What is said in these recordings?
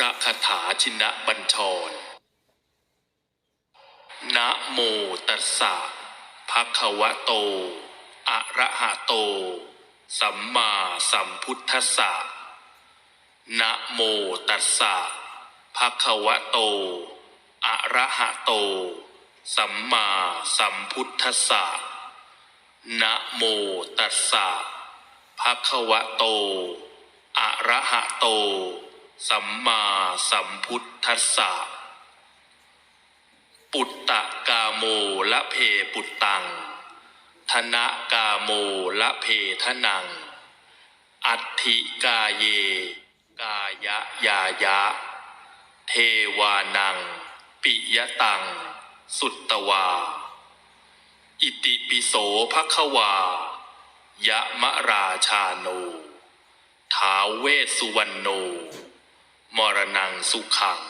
ระคาถาชินบัญชร นะโมตัสสะภะคะวะโต อะระหะโต สัมมาสัมพุทธัสสะ นะโมตัสสะภะคะวะโต อะระหะโต สัมมาสัมพุทธัสสะ นะโมตัสสะภะคะวะโต อะระหะโต สัมมาสัมพุทธัสสะ ปุตตะกาโมละเพปุตตัง ธนะกาโมละเพทนัง อัตถิกาเย กายะยายะ เทวานัง ปิยตัง สุตตวา อิติปิโสภควายะมะราชาโนท้าเวสุวรรณโน มรณังสุขัง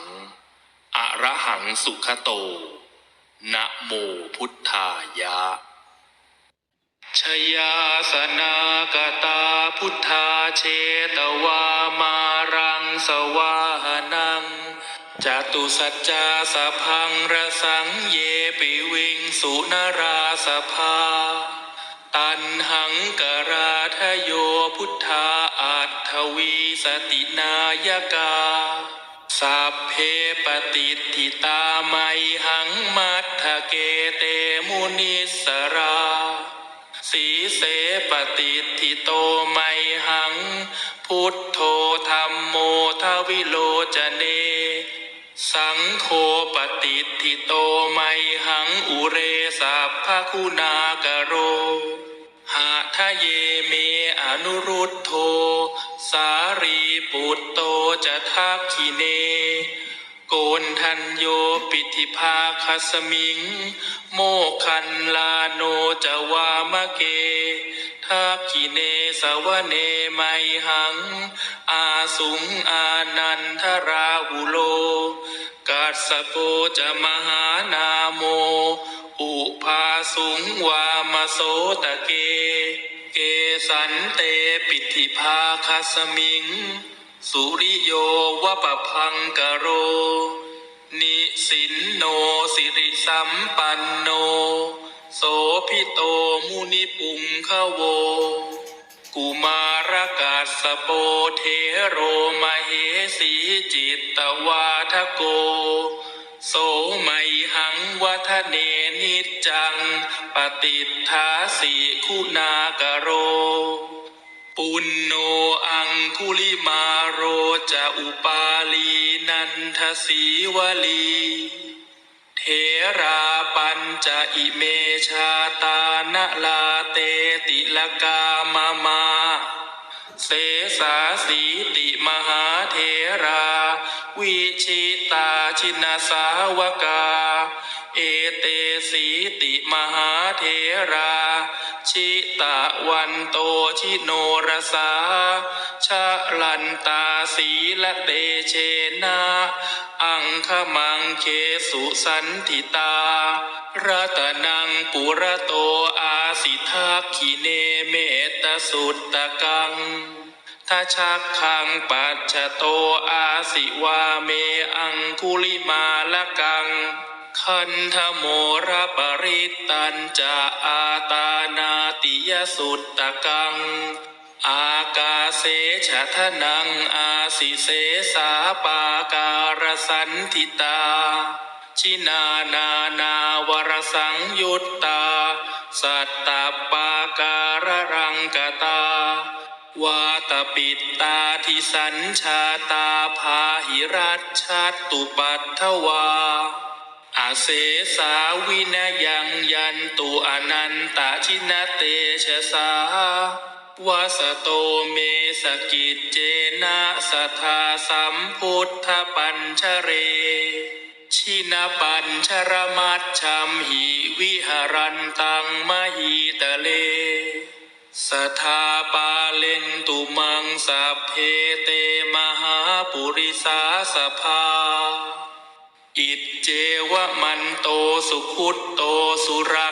อระหังสุขโต นะโมพุทธายะ ชยาสนากตาพุทธาเชตวามารังสวาหนังจตุสัจจาสะพังระสังเยปิวิงสุนราสภา ตันหังกราทโย พุทธาอัตถวีสตินายกาสัพเพปฏิทิตาไมหังมัทธเกเตมุนิสราสีเสปฏิทิโตไมหัง พุทโธธรรมโมทวิโลจเน สังโฆปฏิทิโตไมหังอุเรสัพพคุณากโรหาทะเยเม นุรุตโธสารีปุตโตจะทักขิเน โกนทันโยปิธิภาคสมิง โมคันลาโนจะวามะเกทักขิเนสวเนไมหัง อาสุงอานันทราหุโล กัสสโกจะมหานาโม อุภาสุงวามโสตะเก เกสันเตปิธิภาคสมิง สุริโยวปพังกโร นิสินโนสิริสัมปันโน โสพิโตมุนิปุงขโว กุมารกัสสโปเทโรมเหสีจิตตวาทโก โสไมหังวัฒเนนิจัง ปฏิทาสีคุณากโร ปุณโนอังคุลิมาโรจะอุปาลีนันทสีวลี เทราปัญจะอิเมชาตานะลาเตติลกามามา เสสาสีติมหาเทรา วิชิตาชินสาวกา เอเตสีติมหาเทรา ชิตะวันโตชิโนรสาชะลันตาสีละเตเชนะอังคมังเคสุสันทิตารัตนังปุระโตอาสิทักขิเนเมตสุตตะกัง ถ้าชักขังปัจจโตอาสิวาเมอังคุลิมาละกัง คันธโมรปริตตันจะอาตานาติยสุตตะกัง อากาเสชะทะนังอาสิเสสาปาการสันทิตา ชินานานาวรสังยุตตา สัตตปาการรังกตา วาตปิตตาทิสัญชาตาพาหิรัชชัตตุปัตถวา อาเสสาวินายังยันตุอนันตชินเตชะสาวาสโตเมสกิจเจนะสัทธาสัมพุทธปัญชเร ชินปัญชรมัตชัมหิวิหารันตังมหิตะเล สทาปาเลนตุมังสัพเพเตมหาปุริสาสภา อิจเจวะมันโตสุขุตโตสุรั